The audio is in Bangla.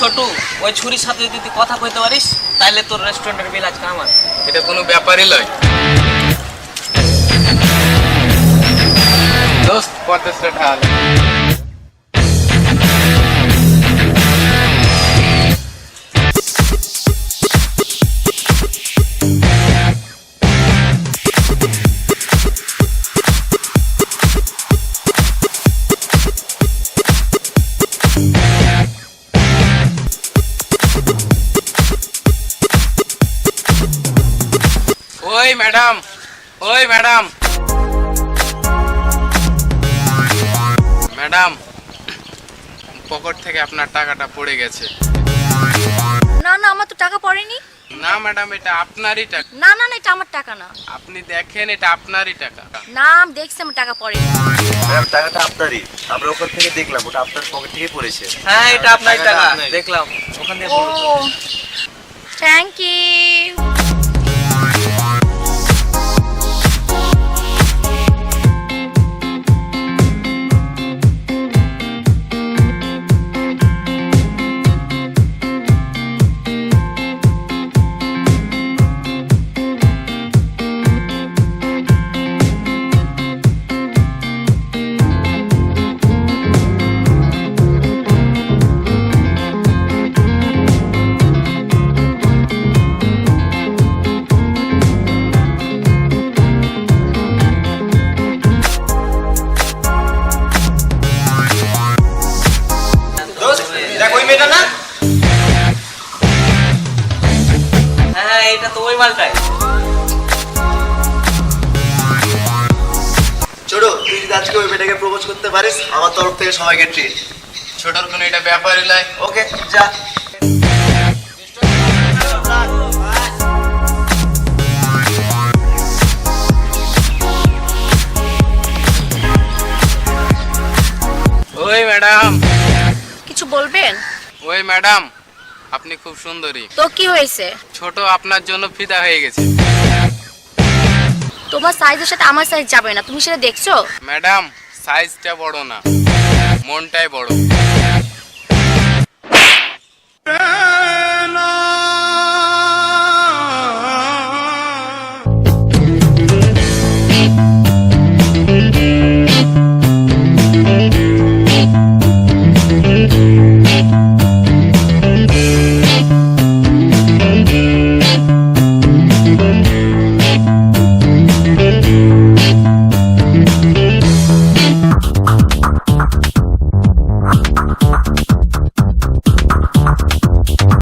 ছোটু ওই ছুরির সাথে যদি তুই কথা কইতে পারিস তাহলে তোর রেস্টুরেন্টের বিল আজকে আমার। এটা কোনো ব্যাপারই নয় দোস্ত পঞ্চাশটা ঢাল। ওই ম্যাডাম ওই ম্যাডাম। ম্যাডাম পকেট থেকে আপনার টাকাটা পড়ে গেছে। না না আমার তো টাকা পড়েনি। না ম্যাডাম এটা আপনারই টাকা। না না না এটা আমার টাকা না। আপনি দেখেন এটা আপনারই টাকা। না আমি দেখছি আমার টাকা পড়েনি। ম্যাডাম টাকাটা আপনারই। আমরা ওখান থেকে দেখলাম ওটা আপনার পকেট থেকে পড়েছে। হ্যাঁ এটা আপনার টাকাটা টাকা। দেখলাম। ওখান থেকে ও থ্যাংক ইউ এটা তো ওই মালটাই। ছোট তুই যদি আজকে ওই মেয়েটাকে প্রপোজ করতে পারিস আমার তরফ থেকে সবাইকে ট্রিট ছোটর কোনো এটা ব্যাপারই লয় ওকে যা। ওই ম্যাডাম। কিছু বলবেন? ওই ম্যাডাম আপনি খুব সুন্দরী। তো কি হয়েছে? ছোট আপনার জন্য ফিদা হয়ে গেছে। তোমার সাইজের সাথে আমার সাইজ যাবে না তুমি সেটা দেখছ? ম্যাডাম সাইজটা বড় না। মনটাই বড়।